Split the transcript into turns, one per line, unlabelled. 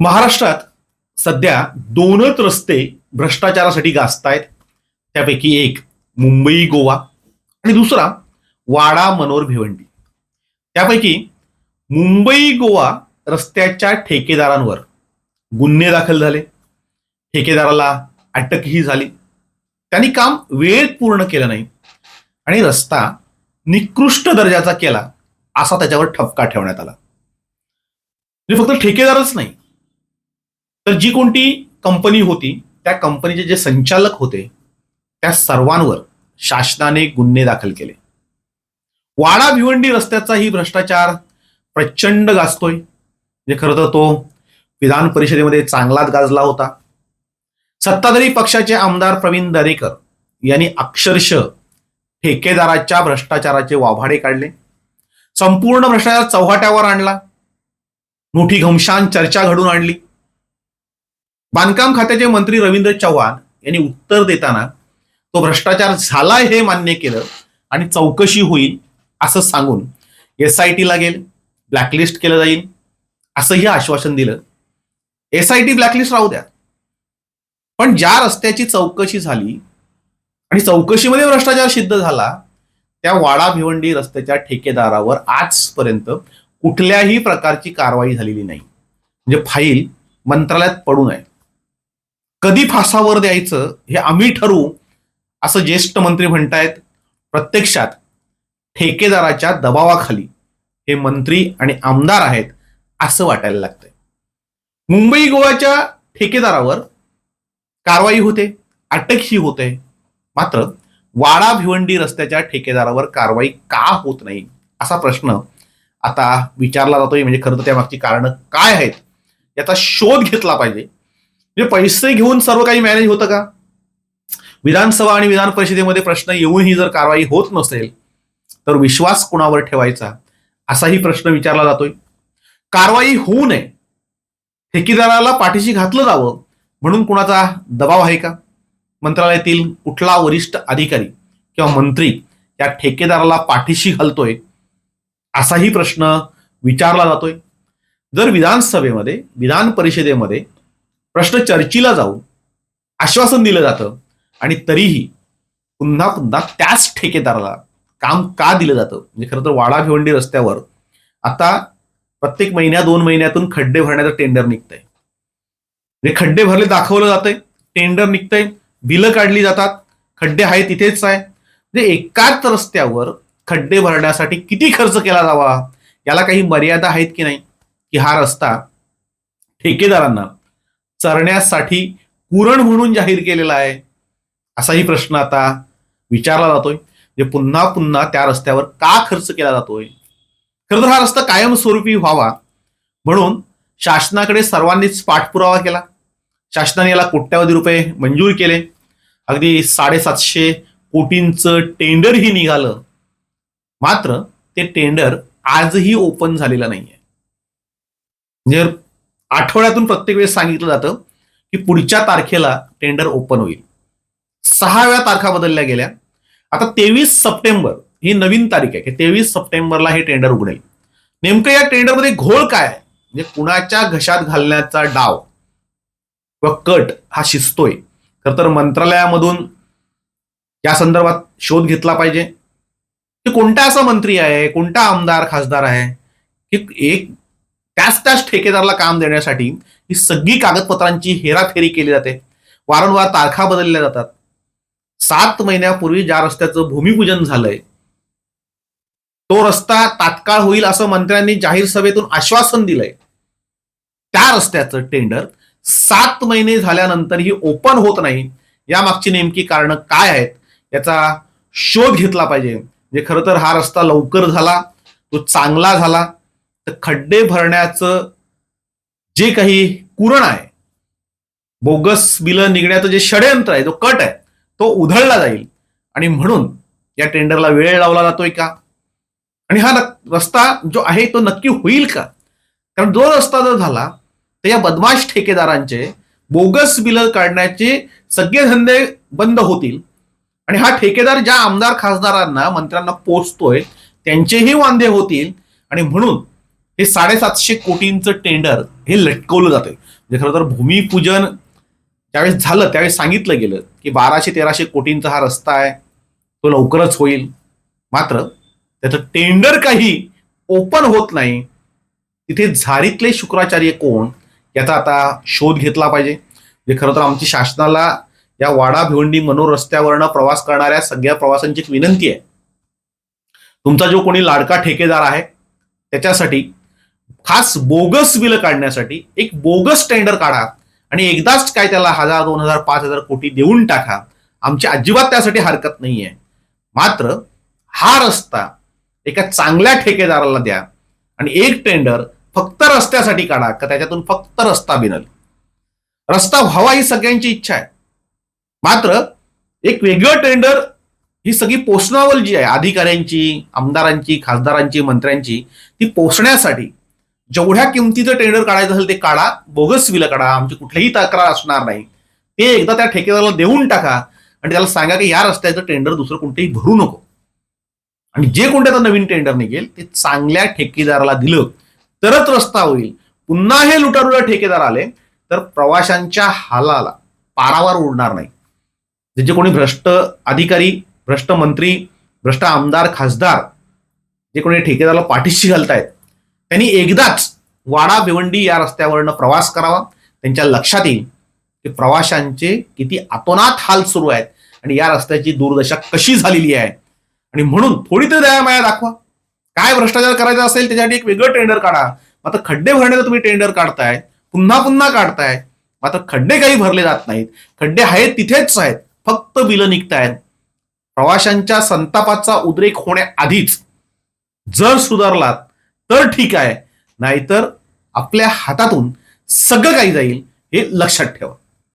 महाराष्ट्रात सध्या दोनच रस्ते भ्रष्टाचारासाठी गाजतायत. त्यापैकी एक मुंबई गोवा आणि दुसरा वाडा मनोर भिवंडी. त्यापैकी मुंबई गोवा रस्त्याच्या ठेकेदारांवर गुन्हे दाखल झाले. ठेकेदाराला अटकही झाली. त्यांनी काम वेळेत पूर्ण केलं नाही आणि रस्ता निकृष्ट दर्जाचा केला असा त्याच्यावर ठपका ठेवण्यात आला. म्हणजे फक्त ठेकेदारच नाही तर जी कोणती कंपनी होती त्या कंपनीचे जे संचालक होते त्या सर्वांवर शासनाने गुन्हे दाखल केले. वाडा भिवंडी रस्त्याचाही भ्रष्टाचार प्रचंड गाजतोय. म्हणजे खरं तर तो विधान परिषदेमध्ये चांगलाच गाजला होता. सत्ताधारी पक्षाचे आमदार प्रवीण दरेकर यांनी अक्षरशः ठेकेदाराच्या भ्रष्टाचाराचे वाभाडे काढले. संपूर्ण भ्रष्टाचार चव्हाट्यावर आणला. मोठी घमशान चर्चा घडून आणली. बांधकाम खात्याचे मंत्री रवींद्र चव्हाण यांनी उत्तर देताना तो भ्रष्टाचार झालाय हे मान्य केलं आणि चौकशी होईल असं सांगून एस आय टी लागेल ब्लॅकलिस्ट केलं जाईल असंही आश्वासन दिलं. एस आय टी ब्लॅकलिस्ट राहू द्या. पण ज्या रस्त्याची चौकशी झाली आणि चौकशीमध्ये भ्रष्टाचार सिद्ध झाला त्या वाडा भिवंडी रस्त्याच्या ठेकेदारावर आजपर्यंत कुठल्याही प्रकारची कारवाई झालेली नाही. म्हणजे फाईल मंत्रालयात पडू नये. कधी फासावर द्यायचं हे आम्ही ठरवू असं ज्येष्ठ मंत्री म्हणतायत प्रत्यक्षात ठेकेदाराच्या दबावाखाली हे मंत्री आणि आमदार आहेत असं वाटायला लागतंय. मुंबई गोवाच्या ठेकेदारावर कारवाई होते अटकही होते मात्र वाडा भिवंडी रस्त्याच्या ठेकेदारावर कारवाई का होत नाही असा प्रश्न आता विचारला जातोय. म्हणजे खरं तर त्यामागची कारणं काय आहेत याचा शोध घेतला पाहिजे. म्हणजे पैसे घेऊन सर्व काही मॅनेज होतं का? विधानसभा आणि विधान परिषदेमध्ये प्रश्न येऊनही जर कारवाई होत नसेल तर विश्वास कुणावर ठेवायचा? असाही प्रश्न विचारला जातोय. कारवाई होऊ नये. ठेकेदाराला पाठीशी घातलं जावं. म्हणून कुणाचा दबाव आहे का? मंत्रालयातील कुठला वरिष्ठ अधिकारी किंवा मंत्री या ठेकेदाराला पाठीशी घालतोय? असाही प्रश्न विचारला जातोय. जर विधानसभेमध्ये विधान परिषदेमध्ये प्रश्न चर्चीला जाऊन आश्वासन दिलं जातं आणि तरीही पुन्हा पुन्हा त्याच ठेकेदाराला काम का दिलं जातं? म्हणजे खरं तर वाडा भिवंडी रस्त्यावर आता प्रत्येक महिन्या दोन महिन्यातून खड्डे भरण्याचं टेंडर निघतंय. म्हणजे खड्डे भरले दाखवलं जातंय टेंडर निघतंय बिलं काढली जातात खड्डे आहे तिथेच आहे. म्हणजे एकाच रस्त्यावर खड्डे भरण्यासाठी किती खर्च केला जावा? याला काही मर्यादा आहेत की नाही? की हा रस्ता ठेकेदारांना चरण्यासाठी कुरण म्हणून जाहीर केलेला आहे. असाही प्रश्न आता विचारला जातोय. जे पुन्हा पुन्हा त्या रस्त्यावर का खर्च केला जातोय? खरं तर हा रस्ता कायमस्वरूपी व्हावा. म्हणून शासनाकडे सर्वांनीच पाठपुरावा केला. शासनाने याला कोट्यावधी रुपये मंजूर केले. अगदी साडेसातशे कोटींचं टेंडरही निघालं. मात्र ते टेंडर आजही ओपन झालेलं नाहीये. म्हणजे आठवड्यातून प्रत्येक वेळेस सांगितलं जातं की पुढच्या तारखेला टेंडर ओपन होईल. सहाव्या तारखा बदलल्या गेल्या. आता तेवीस सप्टेंबर ही नवीन तारीख आहे. की तेवीस सप्टेंबरला हे टेंडर उघडेल. नेमकं या टेंडरमध्ये घोळ काय म्हणजे कुणाच्या घशात घालण्याचा डाव? किंवा कट हा शिजतोय. खर तर मंत्रालयामधून या संदर्भात शोध घेतला पाहिजे. की कोणता असा मंत्री आहे? कोणता आमदार खासदार आहे? की एक त्याच त्याच ठेकेदाराला काम देण्यासाठी ही सगळी कागदपत्रांची हेराफेरी केली जाते. वारंवार तारखा बदलल्या जातात. सात महिन्यापूर्वी ज्या रस्त्याचं भूमिपूजन झालंय तो रस्ता तात्काळ होईल असं मंत्र्यांनी जाहीर सभेतून आश्वासन दिलंय. त्या रस्त्याचं टेंडर सात महिने झाल्यानंतरही ओपन होत नाही. यामागची नेमकी कारणं काय आहेत याचा शोध घेतला पाहिजे. म्हणजे खरं तर हा रस्ता लवकर झाला तो चांगला झाला. तर खड्डे भरण्याचं जे काही कुरण आहे बोगस बिलं निघण्याचं जे षडयंत्र आहे जो कट आहे तो उधळला जाईल. आणि म्हणून या टेंडरला वेळ लावला जातोय का? आणि हा रस्ता जो आहे तो नक्की होईल का? कारण जो रस्ता जर झाला तर या बदमाश ठेकेदारांचे बोगस बिलं काढण्याचे सगळे धंदे बंद होतील. आणि हा ठेकेदार ज्या आमदार खासदारांना मंत्र्यांना पोचतोय त्यांचेही वांदे होतील. आणि म्हणून हे साडेसातशे कोटींचं टेंडर हे लटकवलं जातंय. म्हणजे खरं तर भूमिपूजन ज्यावेळेस झालं त्यावेळेस सांगितलं गेलं की बाराशे तेराशे कोटींचा हा रस्ता आहे तो लवकरच होईल. मात्र त्याचं टेंडर काही ओपन होत नाही. तिथे झारीतले शुक्राचार्य कोण याचा आता शोध घेतला पाहिजे. म्हणजे खरं तर आमची शासनाला या वाडा भिवंडी मनोर रस्त्यावरनं प्रवास करणाऱ्या सगळ्या प्रवाशांची एक विनंती आहे. तुमचा जो कोणी लाडका ठेकेदार आहे त्याच्यासाठी खास बोगस बिल काढण्यासाठी एक बोगस टेंडर काढा आणि एकदाच काय त्याला हजार दोन हजार पाच हजार कोटी देऊन टाका. आमची अजिबात त्यासाठी हरकत नाही आहे मात्र हा रस्ता एका चांगल्या ठेकेदाराला द्या आणि एक टेंडर फक्त रस्त्यासाठी काढा का त्याच्यातून फक्त रस्ता बिनल. रस्ता व्हावा ही सगळ्यांची इच्छा आहे. मात्र एक वेगळं टेंडर ही सगळी पोसणावल जी आहे अधिकाऱ्यांची आमदारांची खासदारांची मंत्र्यांची ती पोसण्यासाठी जेवढ्या किमतीचं टेंडर काढायचं असेल ते काढा बोगस विलं काढा आमची कुठलीही तक्रार असणार नाही. ते एकदा त्या ठेकेदाराला देऊन टाका आणि त्याला सांगा की या रस्त्याचं टेंडर दुसरं कोणतेही भरू नको. आणि जे कोणत्या नवीन टेंडर निघेल ते चांगल्या ठेकेदाराला दिलं तरच रस्ता होईल. पुन्हा हे लुटारुला ठेकेदार आले तर प्रवाशांच्या हालाला पारावर उडणार नाही. जे कोणी भ्रष्ट अधिकारी भ्रष्ट मंत्री भ्रष्ट आमदार खासदार जे कोणी ठेकेदाराला पाठीशी घालतायत त्यांनी एकदाच वाडा भिवंडी या रस्त्यावरनं प्रवास करावा. त्यांच्या लक्षात येईल की प्रवाशांचे किती अतोनात हाल सुरू आहेत आणि या रस्त्याची दुर्दशा कशी झालेली आहे. आणि म्हणून थोडी तरी दयामाया दाखवा. काय भ्रष्टाचार करायचा असेल त्याच्यासाठी एक वेगळं टेंडर काढा. मात्र खड्डे भरण्याचं तुम्ही टेंडर काढताय पुन्हा पुन्हा काढताय. मात्र खड्डे काही भरले जात नाहीत. खड्डे आहेत तिथेच आहेत. फक्त बिलं निघतायत. प्रवाशांच्या संतापाचा उद्रेक होण्याआधीच जर सुधारलात तर ठीक आहे. नाहीतर आपल्या हातातून सगळं काही जाईल हे लक्षात ठेवा.